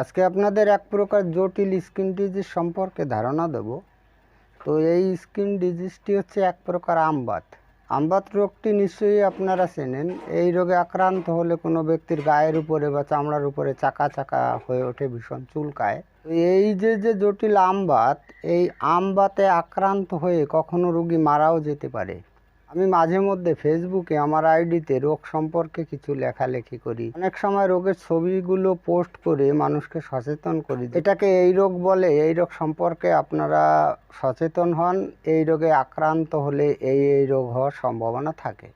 আজকে আপনাদের এক প্রকার জটিল স্কিন ডিজিজ সম্পর্কে ধারণা দেব। তো এই স্কিন ডিজিজটি হচ্ছে এক প্রকার আমবাত আমবাত রোগটি নিশ্চয়ই আপনারা চেনেন। এই রোগে আক্রান্ত হলে কোনো ব্যক্তির গায়ের উপরে বা চামড়ার উপরে চাকা চাকা হয়ে ওঠে, ভীষণ চুলকায়। এই যে যে জটিল আমবাত এই আমবাতে আক্রান্ত হয়ে কখনো রোগী মারাও যেতে পারে। আমি মাঝে মধ্যে ফেসবুকে আমার আইডিতে রোগ সম্পর্কে কিছু লেখালেখি করি। অনেক সময় রোগের ছবিগুলো পোস্ট করে মানুষকে সচেতন করি। এটাকে এই রোগ বলে, এই রোগ সম্পর্কে আপনারা সচেতন হন, এই রোগে আক্রান্ত হলে এই এই রোগ হওয়ার সম্ভাবনা থাকে।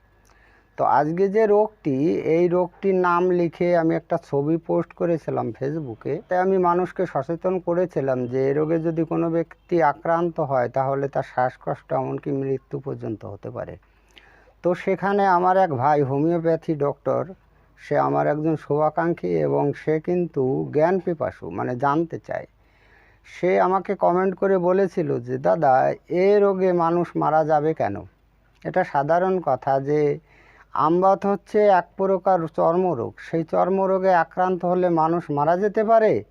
তো আজকে যে রোগটি, এই রোগটির নাম লিখে আমি একটা ছবি পোস্ট করেছিলাম ফেসবুকে। তাই আমি মানুষকে সচেতন করেছিলাম যে এই রোগে যদি কোনো ব্যক্তি আক্রান্ত হয়, তাহলে তার শ্বাসকষ্ট এমনকি মৃত্যু পর্যন্ত হতে পারে। তো সেখানে আমার এক ভাই, হোমিওপ্যাথি ডক্টর, সে আমার একজন শুভাকাঙ্ক্ষী এবং সে কিন্তু জ্ঞান পিপাসু মানে জানতে চায়। সে আমাকে কমেন্ট করে বলেছিল যে, দাদা, এ রোগে মানুষ মারা যাবে কেন? এটা সাধারণ কথা যে আমবাত হচ্ছে এক প্রকার চর্মরোগ। সেই চর্মরোগে আক্রান্ত হলে মানুষ মারা যেতে পারে।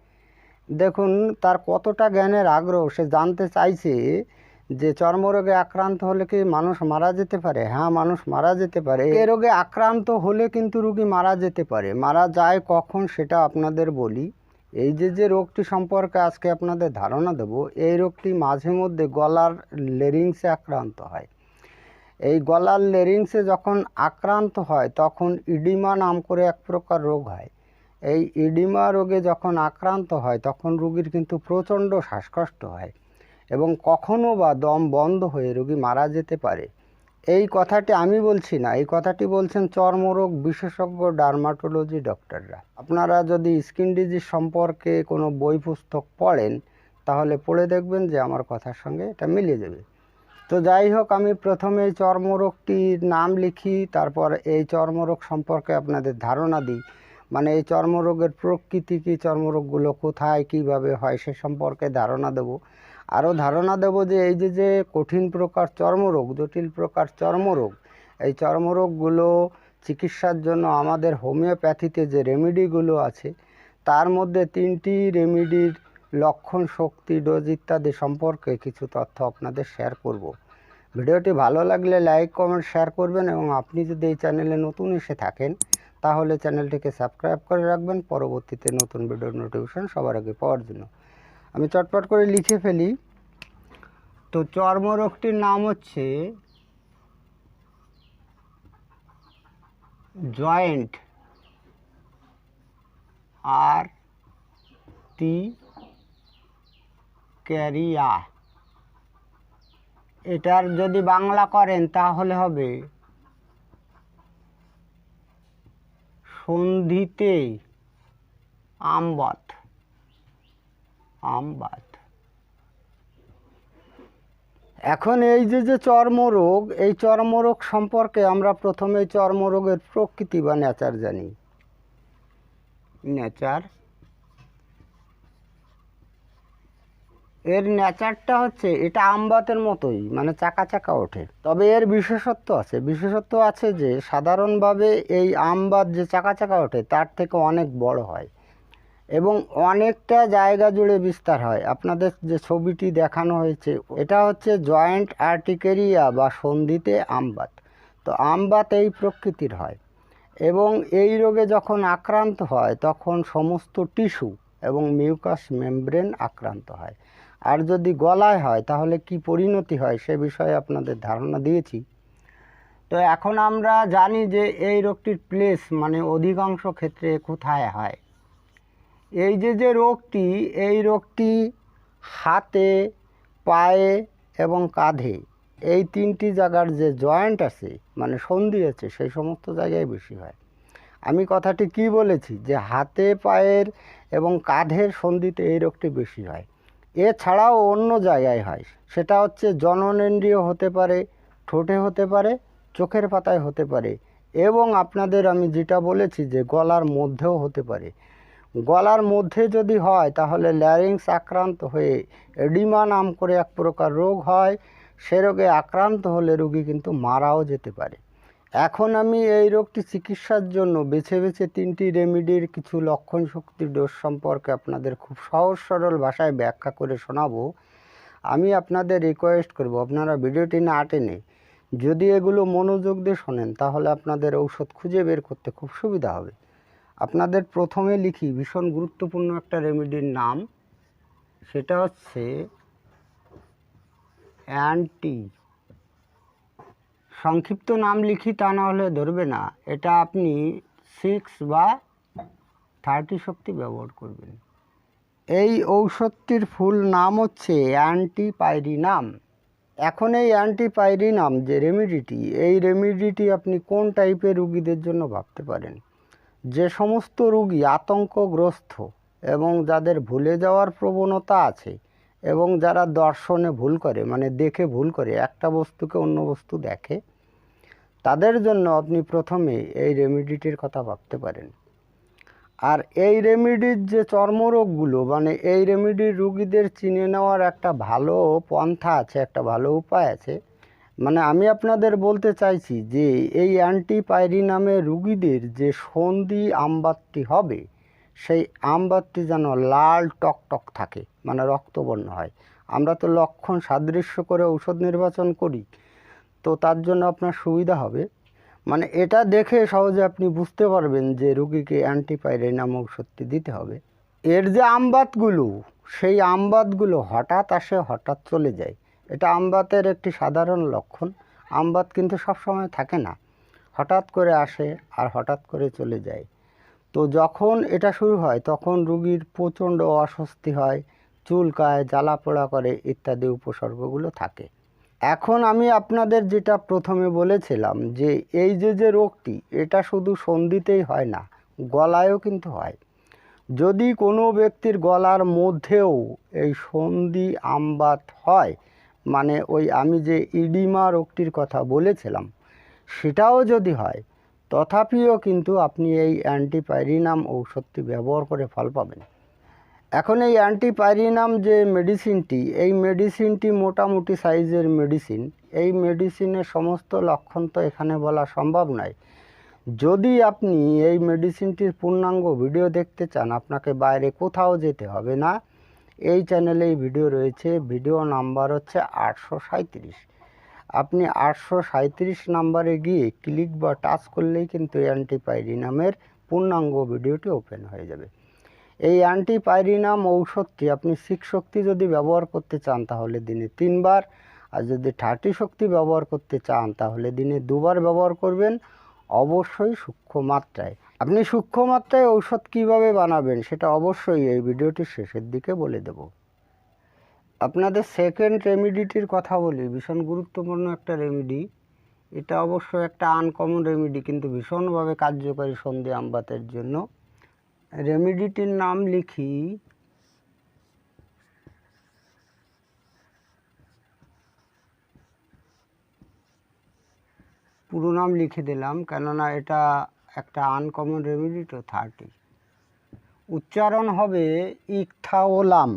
দেখুন, তার কতটা জ্ঞানের আগ্রহ সে জানতে চাইছে যে চর্মরোগে আক্রান্ত হলে কি মানুষ মারা যেতে পারে? হ্যাঁ মানুষ মারা যেতে পারে। এ রোগে আক্রান্ত হলে কিন্তু রুগী মারা যেতে পারে। মারা যায় কখন সেটা আপনাদের বলি। এই যে যে রোগটি সম্পর্কে আজকে আপনাদের ধারণা দেব, এই রোগটি মাঝে মধ্যে গলার লেরিংসে আক্রান্ত হয়। এই গলার লেরিংসে যখন আক্রান্ত হয়, তখন ইডিমা নাম করে এক প্রকার রোগ হয়। এই ইডিমা রোগে যখন আক্রান্ত হয়, তখন রোগীর কিন্তু প্রচণ্ড শ্বাসকষ্ট হয় এবং কখনো বা দম বন্ধ হয়ে রোগী মারা যেতে পারে। এই কথাটি আমি বলছি না, এই কথাটি বলছেন চর্মরোগ বিশেষজ্ঞ ডার্মাটোলজি ডক্টররা। আপনারা যদি স্কিন ডিজিজ সম্পর্কে কোনো বই পুস্তক পড়েন, তাহলে পড়ে দেখবেন যে আমার কথার সঙ্গে এটা মিলে যাবে। তো যাই হোক, আমি প্রথমে চর্মরোগটির নাম লিখি, তারপর এই চর্মরোগ সম্পর্কে আপনাদের ধারণা দিই। মানে এই চর্মরোগের প্রকৃতি কী, চর্মরোগগুলো কোথায়, কীভাবে হয়, সে সম্পর্কে ধারণা দেব। আরও ধারণা দেব যে এই যে যে কঠিন প্রকার চর্মরোগ, জটিল প্রকার চর্মরোগ, এই চর্মরোগগুলো চিকিৎসার জন্য আমাদের হোমিওপ্যাথিতে যে রেমেডিগুলো আছে, তার মধ্যে তিনটি রেমেডির লক্ষণ, শক্তি, ডোজ ইত্যাদি সম্পর্কে কিছু তথ্য আপনাদের শেয়ার করব। ভিডিওটি ভালো লাগলে লাইক কমেন্ট শেয়ার করবেন এবং আপনি যদি এই চ্যানেলে নতুন এসে থাকেন, তাহলে চ্যানেলটিকে সাবস্ক্রাইব করে রাখবেন। পরবর্তীতে নতুন ভিডিওর নোটিফিকেশন সবার আগে পাওয়ার জন্য। আমি চটপট করে লিখে ফেলি। তো চর্মরোগটির নাম হচ্ছে জয়েন্ট, আর টি ক্যারিয়া। এটার যদি বাংলা করেন তাহলে হবে সন্ধিতে আমবাত। আমবাত। এখন এই যে যে চর্মরোগ, এই চর্মরোগ সম্পর্কে আমরা প্রথমে চর্মরোগের প্রকৃতি বা নেচার জানি। নেচার এর নেচারটা হচ্ছে এটা আমবাতের মতোই মানে চাকা চাকা ওঠে। তবে এর বিশেষত্ব আছে বিশেষত্ব আছে যে সাধারণভাবে এই আমবাত যে চাকা চাকা ওঠে, তার থেকে অনেক বড় হয়। এবং অনেকটা জায়গা জুড়ে বিস্তার হয়। আপনাদের যে ছবিটি দেখানো হয়েছে, এটা হচ্ছে জয়েন্ট আর্টিকেরিয়া বা সন্ধিতে আমবাত তো আমবাত এই প্রকৃতির হয়। এবং এই রোগে যখন আক্রান্ত হয়, তখন সমস্ত টিস্যু এবং মিউকাস মেমব্রেন আক্রান্ত হয়। আর যদি গলায় হয়, তাহলে কি পরিণতি হয় সে বিষয়ে আপনাদের ধারণা দিয়েছি। তো এখন আমরা জানি যে এই রোগটির প্লেস মানে অধিকাংশ ক্ষেত্রে কোথায় হয়। এই যে যে রোগটি, এই রোগটি হাতে, পায়ে এবং কাঁধে, এই তিনটি জায়গার যে জয়েন্ট আছে মানে সন্ধি আছে, সেই সমস্ত জায়গায় বেশি হয়। আমি কথাটি কি বলেছি? যে হাতে, পায়ের এবং কাঁধের সন্ধিতে এই রোগটি বেশি হয়। এছাড়াও অন্য জায়গায় হয়। সেটা হচ্ছে জননেন্দ্রিয় হতে পারে, ঠোঁটে হতে পারে, চোখের পাতায় হতে পারে এবং আপনাদের আমি যেটা বলেছি যে গলার মধ্যেও হতে পারে। গলার মধ্যে যদি হয় তাহলে ল্যারিংস আক্রান্ত হয়ে এডিমা নাম করে এক প্রকার রোগ হয়। সে রোগে আক্রান্ত হলে রোগী কিন্তু মারাও যেতে পারে। এখন আমি এই রোগটি চিকিৎসার জন্য বেছে বেছে তিনটি রেমিডির কিছু লক্ষণ শক্তি ডোজ সম্পর্কে আপনাদের খুব সহজ সরল ভাষায় ব্যাখ্যা করে শোনাবো। আমি আপনাদের রিকোয়েস্ট করব, আপনারা ভিডিওটি না টেনে যদি এগুলো মনোযোগ দিয়ে শোনেন, তাহলে আপনাদের ঔষধ খুঁজে বের করতে খুব সুবিধা হবে। আপনাদের প্রথমে লিখি, ভীষণ গুরুত্বপূর্ণ একটা রেমিডির নাম, সেটা হচ্ছে অ্যান্টি সংক্ষিপ্ত নাম লিখি তা না হলে ধরবে না। এটা আপনি সিক্স বা থার্টি শক্তি ব্যবহার করবেন। এই ঔষধটির ফুল নাম হচ্ছে অ্যান্টিপাইরিনাম। এখন এই অ্যান্টিপাইরিনাম যে রেমিডিটি এই রেমিডিটি আপনি কোন টাইপের রুগীদের জন্য ভাবতে পারেন? যে সমস্ত রুগী আতঙ্কগ্রস্ত এবং যাদের ভুলে যাওয়ার প্রবণতা আছে এবং যারা দর্শনে ভুল করে মানে দেখে ভুল করে, একটা বস্তুকে অন্য বস্তু দেখে তাদের জন্য আপনি প্রথমে এই রেমিডিটির কথা ভাবতে পারেন। আর এই রেমিডির যে চর্মরোগগুলো মানে এই রেমিডির রুগীদের চিনে নেওয়ার একটা ভালো পন্থা আছে, একটা ভালো উপায় আছে মানে আমি আপনাদের বলতে চাইছি যে এই অ্যান্টিপাইরি নামে রুগীদের যে সন্ধি আমবাতটি হবে, সেই আমবাতটি যেন লাল টকটক থাকে মানে রক্তবর্ণ হয়। আমরা তো লক্ষণ সাদৃশ্য করে ঔষধ নির্বাচন করি তো তার জন্য আপনার সুবিধা হবে। মানে এটা দেখে সহজে আপনি বুঝতে পারবেন যে রুগীকে অ্যান্টিপাইরেনাম ঔষধটি দিতে হবে। এর যে আমবাতগুলো, সেই আমবাতগুলো হঠাৎ আসে, হঠাৎ চলে যায়। এটা আমবাতের একটি সাধারণ লক্ষণ। আমবাত কিন্তু সবসময় থাকে না। হঠাৎ করে আসে আর হঠাৎ করে চলে যায়। তো যখন এটা শুরু হয়, তখন রুগীর প্রচণ্ড অস্বস্তি হয়, চুলকায় জ্বালা পোড়া করে ইত্যাদি উপসর্গগুলো থাকে। এখন আমি আপনাদের যেটা প্রথমে বলেছিলাম যে এই যে যে রোগটি, এটা শুধু সন্ধিতেই হয় না, গলায়ও কিন্তু হয়। যদি কোনো ব্যক্তির গলার মধ্যেও এই সন্ধি আমবাত হয় মানে ওই আমি যে ইডিমা রোগটির কথা বলেছিলাম, সেটাও যদি হয়, তথাপিও কিন্তু আপনি এই অ্যান্টিপাইরিনাম ঔষধটি ব্যবহার করে ফল পাবেন। এখন এই অ্যান্টিপাইরিনাম যে মেডিসিনটি, এই মেডিসিনটি মোটামুটি সাইজের মেডিসিন। এই মেডিসিনের সমস্ত লক্ষণ তো এখানে বলা সম্ভব নয়। যদি আপনি এই মেডিসিনটির পূর্ণাঙ্গ ভিডিও দেখতে চান, আপনাকে বাইরে কোথাও যেতে হবে না। এই চ্যানেলে এই ভিডিও রয়েছে। ভিডিও নাম্বার হচ্ছে আটশো সাঁত্রিশ আপনি আটশো সাঁত্রিশ নাম্বারে গিয়ে ক্লিক বা টাচ করলেই কিন্তু অ্যান্টিপাইরিনামের পূর্ণাঙ্গ ভিডিওটি ওপেন হয়ে যাবে। এই অ্যান্টিপাইরিনাম ঔষধটি আপনি সিক্স শক্তি যদি ব্যবহার করতে চান তাহলে দিনে তিনবার, আর যদি থার্টি শক্তি ব্যবহার করতে চান তাহলে দিনে দুবার ব্যবহার করবেন, অবশ্যই সূক্ষ্ম মাত্রায়। আপনি সূক্ষ্ম মাত্রায় ঔষধ কীভাবে বানাবেন সেটা অবশ্যই এই ভিডিওটির শেষের দিকে বলে দেব। আপনাদের সেকেন্ড রেমিডিটির কথা বলি, ভীষণ গুরুত্বপূর্ণ একটা রেমিডি এটা অবশ্য একটা আনকমন রেমিডি কিন্তু ভীষণভাবে কার্যকারী সন্ধি আমবাতের জন্য। রেমিডিটির নাম লিখি। পুরো নাম লিখে দিলাম, কেননা এটা একটা আনকমন রেমিডি তো থার্টি উচ্চারণ হবে ইকথাওলাম।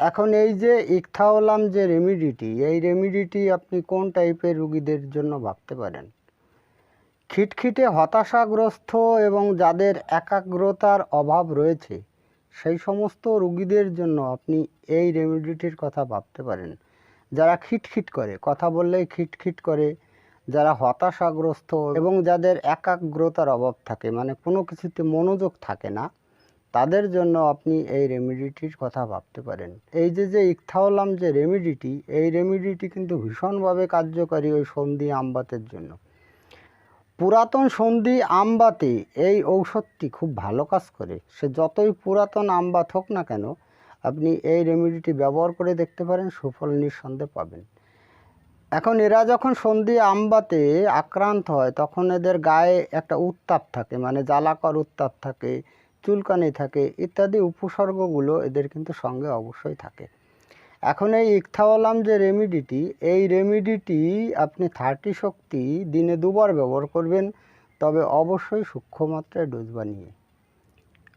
এখন এই যে ইকথাওলাম যে রেমিডিটি এই রেমিডিটি আপনি কোন টাইপের রুগীদের জন্য ভাবতে পারেন? খিটখিটে হতাশাগ্রস্ত এবং যাদের একাগ্রতার অভাব রয়েছে, সেই সমস্ত রুগীদের জন্য আপনি এই রেমিডিটির কথা ভাবতে পারেন। যারা খিটখিট করে, কথা বললেই খিটখিট করে, যারা হতাশাগ্রস্ত এবং যাদের একাগ্রতার অভাব থাকে মানে কোনো কিছুতে মনোযোগ থাকে না, তাদের জন্য আপনি এই রেমিডিটির কথা ভাবতে পারেন। এই যে যে ইকথাওলাম যে রেমিডিটি, এই রেমিডিটি কিন্তু ভীষণভাবে কার্যকারী ওই সন্ধি আমবাতের জন্য। পুরাতন সন্ধি আমবাতে, এই ঔষধটি খুব ভালো কাজ করে। সে যতই পুরাতন আমবাত হোক না কেন, আপনি এই রেমিডিটি ব্যবহার করে দেখতে পারেন, সুফল নিঃসন্দেহে পাবেন। এখন এরা যখন সন্ধি আমবাতে আক্রান্ত হয়, তখন এদের গায়ে একটা উত্তাপ থাকে মানে জ্বালাকর উত্তাপ থাকে, চুলকানি থাকে, ইত্যাদি উপসর্গগুলো এদের কিন্তু সঙ্গে অবশ্যই থাকে। এখন এই ইকথাওয়ালাম যে রেমিডিটি এই রেমিডিটি আপনি থার্টি শক্তি দিনে দুবার ব্যবহার করবেন, তবে অবশ্যই সূক্ষ্ম মাত্রায় ডোজ বানিয়ে।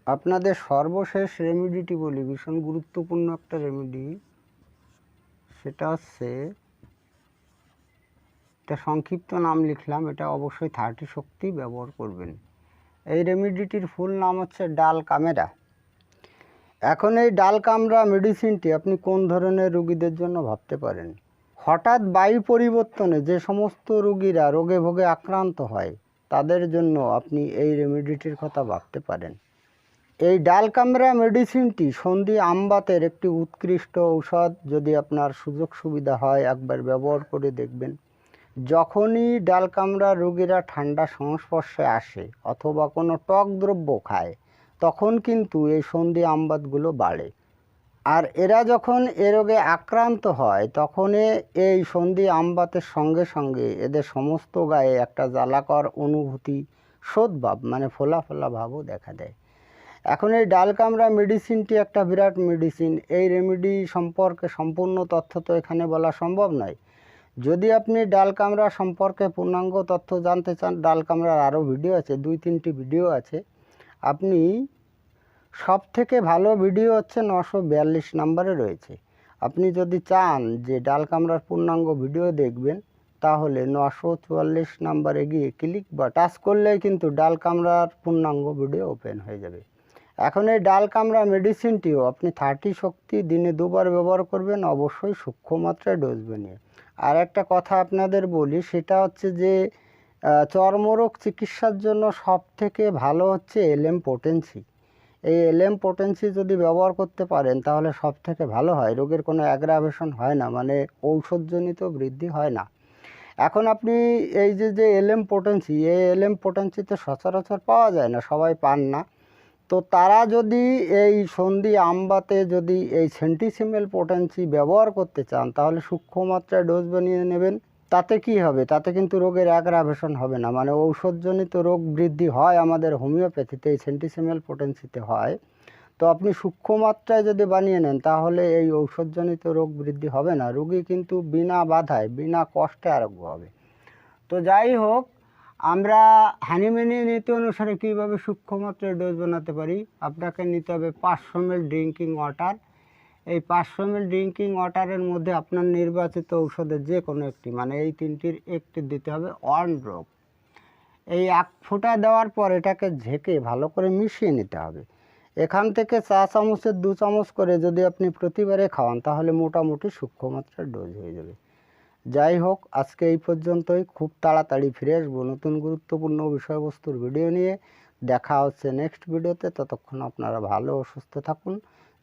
আপনাদের সর্বশেষ রেমিডিটি বলি, ভীষণ গুরুত্বপূর্ণ একটা রেমিডি সেটা হচ্ছে এটা সংক্ষিপ্ত নাম লিখলাম, এটা অবশ্যই থার্টি শক্তি ব্যবহার করবেন। এই রেমিডিটির ফুল নাম হচ্ছে ডাল কামেরা। এখন এই ডাল কামরা মেডিসিনটি আপনি কোন ধরনের রুগীদের জন্য ভাবতে পারেন? হঠাৎ বায়ু পরিবর্তনে যে সমস্ত রুগীরা রোগে ভোগে আক্রান্ত হয়, তাদের জন্য আপনি এই রেমিডিটির কথা ভাবতে পারেন। এই ডাল কামরা মেডিসিনটি সন্ধি আমবাতের একটি উৎকৃষ্ট ঔষধ, যদি আপনার সুযোগ সুবিধা হয়, একবার ব্যবহার করে দেখবেন। যখনই ডাল কামড়া রোগীরা ঠান্ডা সংস্পর্শে আসে, অথবা কোনো টক দ্রব্য খায় তখন কিন্তু এই সন্ধি আমবাতগুলো বাড়ে। আর এরা যখন এ রোগে আক্রান্ত হয় তখন এই সন্ধি আমবাতের সঙ্গে সঙ্গে এদের সমস্ত গায়ে একটা জ্বালাকর অনুভূতি, সদ্ভাব মানে ফোলা ফোলা ভাবও দেখা দেয়। এখন এই ডাল কামড়া মেডিসিনটি একটা বিরাট মেডিসিন। এই রেমেডি সম্পর্কে সম্পূর্ণ তথ্য তো এখানে বলা সম্ভব নয়। যদি আপনি ডাল কামড়া সম্পর্কে পূর্ণাঙ্গ তথ্য জানতে চান ডাল কামড়ার আরও ভিডিও আছে, দুই তিনটি ভিডিও আছে। আপনি সব থেকে ভালো ভিডিও হচ্ছে নশো বিয়াল্লিশ নম্বরে রয়েছে। আপনি যদি চান যে ডাল কামড়ার পূর্ণাঙ্গ ভিডিও দেখবেন, তাহলে নশো চুয়াল্লিশ নাম্বারে গিয়ে ক্লিক বা টাচ করলেই কিন্তু ডাল কামড়ার পূর্ণাঙ্গ ভিডিও ওপেন হয়ে যাবে। এখন এই ডাল কামড়া মেডিসিনটিও আপনি থার্টি শক্তি দিনে দুবার ব্যবহার করবেন, অবশ্যই সূক্ষ্ম মাত্রায় ডোজ বানিয়ে। আর একটা কথা আপনাদের বলি, সেটা হচ্ছে যে চর্মরোগ চিকিৎসার জন্য সব থেকে ভালো হচ্ছে এলএম পোটেন্সি। এই এলএম পোটেন্সি যদি ব্যবহার করতে পারেন, তাহলে সব থেকে ভালো হয়। রোগের কোনো অ্যাগ্রাভেশন হয় না মানে ঔষধজনিত বৃদ্ধি হয় না। এখন আপনি এই যে যে এলএম পোটেন্সি এই এলএম পোটেন্সিতে সচরাচর পাওয়া যায় না, সবাই পান না। তো তারা যদি এই সন্ধি আমবাতে যদি এই সেন্টিসিমেল পোটেন্সি ব্যবহার করতে চান, তাহলে সূক্ষ্ম মাত্রায় ডোজ বানিয়ে নেবেন। তাতে কি হবে? তাতে কিন্তু রোগের অ্যাগ্রাভেশন হবে না। মানে ঔষধজনিত রোগ বৃদ্ধি হয় আমাদের হোমিওপ্যাথিতে, এই সেন্টিসিমেল পোটেন্সিতে হয়। তো আপনি সূক্ষ্ম মাত্রায় যদি বানিয়ে নেন, তাহলে এই ঔষধজনিত রোগ বৃদ্ধি হবে না। রোগী কিন্তু বিনা বাধায়, বিনা কষ্টে আরোগ্য হবে। তো যাই হোক, আমরা হানিম্যানি নীতি অনুসারে কীভাবে সূক্ষ্ম মাত্রায় ডোজ বানাতে পারি? আপনাকে নিতে হবে পাঁচশো এম ড্রিঙ্কিং ওয়াটার এই পাঁচশো এম ড্রিঙ্কিং ওয়াটারের মধ্যে আপনার নির্বাচিত ঔষধের যে কোনো একটি মানে এই তিনটির একটি দিতে হবে ওয়ান ড্রপ এই এক ফোঁটা দেওয়ার পর এটাকে ঝেঁকে ভালো করে মিশিয়ে নিতে হবে। এখান থেকে চা চামচের দু চামচ করে যদি আপনি প্রতিবারে খাওয়ান, তাহলে মোটামুটি সূক্ষ্ম মাত্রার ডোজ হয়ে যাবে। যাই হোক, আজকে এই পর্যন্তই। খুব তাড়াতাড়ি ফিরে আসব নতুন গুরুত্বপূর্ণ বিষয়বস্তুর ভিডিও নিয়ে। দেখা হচ্ছে নেক্সট ভিডিওতে ততক্ষণ আপনারা ভালো ও সুস্থ থাকুন।